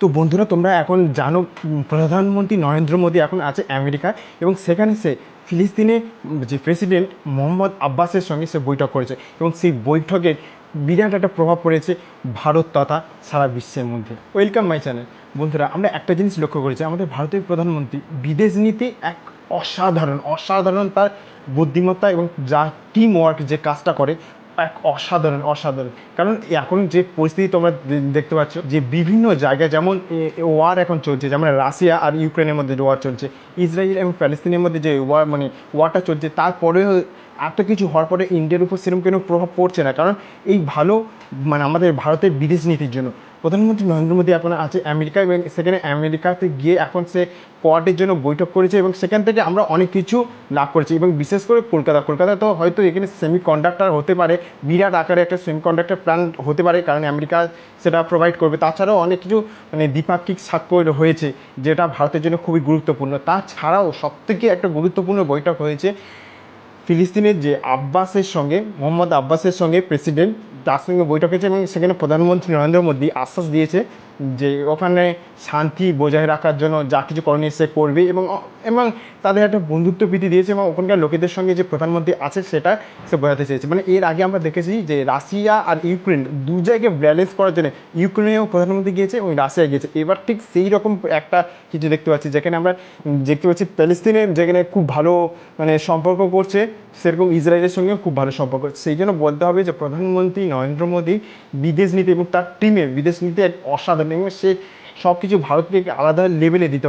তো বন্ধুরা, তোমরা এখন জানো প্রধানমন্ত্রী নরেন্দ্র মোদী এখন আছে আমেরিকা এবং সেখানে সে ফিলিস্তিনে, যে প্রেসিডেন্ট মোহাম্মদ আব্বাসের সঙ্গে সে বৈঠক করেছে এবং সেই বৈঠকের বিরাট একটা প্রভাব পড়েছে ভারত তথা সারা বিশ্বের মধ্যে। ওয়েলকাম মাই চ্যানেল বন্ধুরা, আমরা একটা জিনিস লক্ষ্য করেছি, আমাদের ভারতের প্রধানমন্ত্রী বিদেশ নীতি এক অসাধারণ অসাধারণ তার বুদ্ধিমত্তা এবং যা টিম ওয়ার্ক যে কাজটা করে অসাধারণ অসাধারণ। কারণ এখন যে পরিস্থিতি তোমরা দেখতে পাচ্ছ, যে বিভিন্ন জায়গায় যেমন ওয়ার এখন চলছে, যেমন রাশিয়া আর ইউক্রেনের মধ্যে যে ওয়ার চলছে, ইসরায়েল এবং প্যালেস্তিনের মধ্যে যে ওয়ার মানে ওয়ারটা চলছে, তারপরেও এত কিছু হওয়ার পরে ইন্ডিয়ার উপর সেরকম কোনো প্রভাব পড়ছে না। কারণ এই ভালো মানে আমাদের ভারতের বিদেশ নীতির জন্য প্রধানমন্ত্রী নরেন্দ্র মোদী এখন আছে আমেরিকা এবং সেখানে আমেরিকাতে গিয়ে এখন সে কোয়ার্টের জন্য বৈঠক করেছে এবং সেখান থেকে আমরা অনেক কিছু লাভ করেছি এবং বিশেষ করে কলকাতা। কলকাতা তো হয়তো এখানে সেমি কন্ডাক্টার হতে পারে, বিরাট আকারে একটা সেমি কন্ডাক্টর প্ল্যান্ট হতে পারে, কারণ আমেরিকা সেটা প্রোভাইড করবে। তাছাড়াও অনেক কিছু মানে দ্বিপাক্ষিক স্বাক্ষর হয়েছে যেটা ভারতের জন্য খুবই গুরুত্বপূর্ণ। তাছাড়াও সবথেকে একটা গুরুত্বপূর্ণ বৈঠক হয়েছে ফিলিস্তিনের যে আব্বাসের সঙ্গে, মোহাম্মদ আব্বাসের সঙ্গে প্রেসিডেন্ট তার সঙ্গে বৈঠক হয়েছে এবং সেখানে প্রধানমন্ত্রী নরেন্দ্র মোদী আশ্বাস দিয়েছে যে ওখানে শান্তি বজায় রাখার জন্য যা কিছু করণীয় সে করবে এবং এবং তাদের একটা বন্ধুত্ব প্রীতি দিয়েছে এবং ওখানকার লোকেদের সঙ্গে যে প্রধানমন্ত্রী আছে সেটা সে বোঝাতে চেয়েছে। মানে এর আগে আমরা দেখেছি যে রাশিয়া আর ইউক্রেন দু জায়গায় ব্যালেন্স করার জন্য ইউক্রেনেও প্রধানমন্ত্রী গিয়েছে এবং রাশিয়া গিয়েছে। এবার ঠিক সেই রকম একটা কিছু দেখতে পাচ্ছি যেখানে আমরা দেখতে পাচ্ছি প্যালেস্তিনের যেখানে খুব ভালো মানে সম্পর্ক করছে, সেরকম ইসরায়েলের সঙ্গেও খুব ভালো সম্পর্ক। সেই জন্য বলতে হবে যে প্রধানমন্ত্রী নরেন্দ্র মোদী বিদেশ নীতি এবং তার টিমে বিদেশ নীতি এক অসাধারণ এবং সে সব কিছু ভারতকে আলাদা লেভেলে দিতে হয়।